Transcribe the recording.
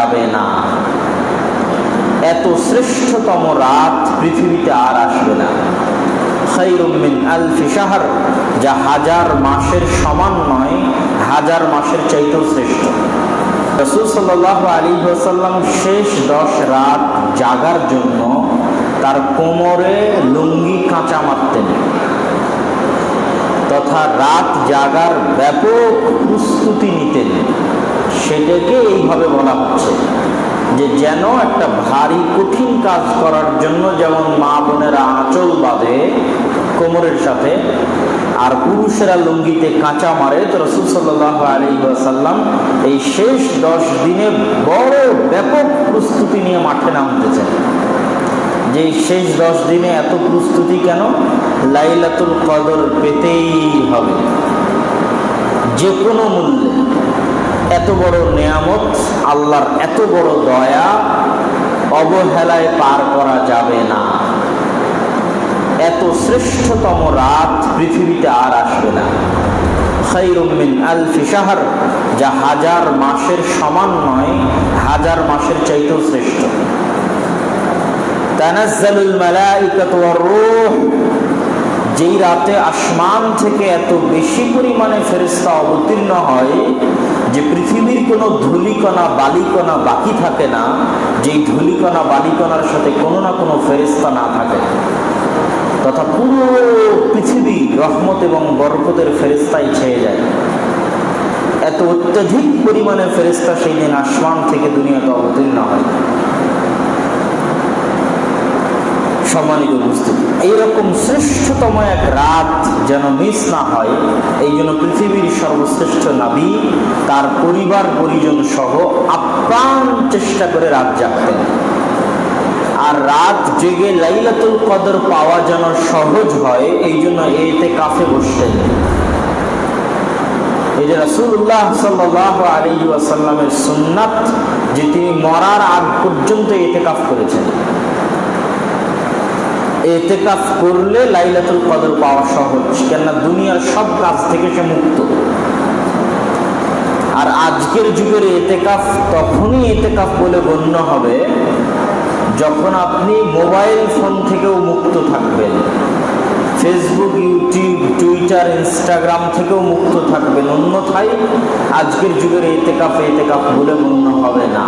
যাবে না। এত শ্রেষ্ঠতম রাত পৃথিবীতে আর আসবে না। যা হাজার মাসের সমান নয়, হাজার মাসের চাইতেও শ্রেষ্ঠ। আলী শেষ দশ রাত জাগার জন্য তার কোমরে লুঙ্গি কাঁচা মারতেন। তথা রাত জাগার ব্যাপক প্রস্তুতি নিতেন। সেটাকে এইভাবে বলা হচ্ছে যে যেন একটা ভারী কঠিন কাজ করার জন্য যেমন মা বোনেরা আঁচল বাঁধে কোমরের সাথে, আর পুরুষেরা লুঙ্গিতে কাঁচা মারে, তো রসুল সাল্লাহ আলী সাল্লাম এই শেষ দশ দিনে বড় ব্যাপক প্রস্তুতি নিয়ে মাঠে নামতেছেন। যে শেষ দশ দিনে এত প্রস্তুতি কেন? লাইলাতুল কদর পেতেই হবে। যে কোনো মূল্যে। এত বড় নেয়ামত, আল্লাহর এত বড় দয়া অবহেলায় পার করা যাবে না। এত শ্রেষ্ঠতম রাত পৃথিবীতে আর আসবে না। যা হাজার মাসের সমান নয়, হাজার মাসের চাইতেও শ্রেষ্ঠ। যেই রাতে আসমান থেকে এত বেশি পরিমাণে ফেরেস্তা অবতীর্ণ হয় যে পৃথিবীর কোনো ধূলিকণা, বালিকণা বাকি থাকে না, যেই ধুলিকণা, বালিকণার সাথে কোনো না কোনো ফেরিস্তা না থাকে। তথা পুরো পৃথিবী রহমত এবং বরকতের ফেরিস্তায় ছেয়ে যায়। এত অত্যধিক পরিমাণে ফেরিস্তা সেই দিন আসমান থেকে দুনিয়াতে অবতীর্ণ হয়। সম্মানিত উপস্থিতি। এইরকম শ্রেষ্ঠতম এক রাত যেন মিস না হয়, এই জন্য পৃথিবীর সর্বশ্রেষ্ঠ নাবি, তার পরিবার, পরিজন সহ আপ্রাণ চেষ্টা করে রাত জাগতেন। আর রাত জেগে লাইলাতুল কদর পাওয়া যেন সহজ হয়, এই জন্য এতে কাফে বসতেন এই যে রাসুল্লাহ সাল্লাহ আসাল্লামের সুন্নাত, যে তিনি মরার আগ পর্যন্ত এতে কাফ করেছেন। এতেকাফ করলে লাইলাতুল কদর পাওয়া সহজ, কেননা দুনিয়ার সব কাজ থেকে সে মুক্ত। আর আজকের যুগের এতেকাফ তখনই এতেকাফ বলে গণ্য হবে যখন আপনি মোবাইল ফোন থেকেও মুক্ত থাকবেন। ফেসবুক, ইউটিউব, টুইটার, ইনস্টাগ্রাম থেকেও মুক্ত থাকবেন। অন্যথায় আজকের যুগের এতেকাফ এতেকাফ বলে গণ্য হবে না।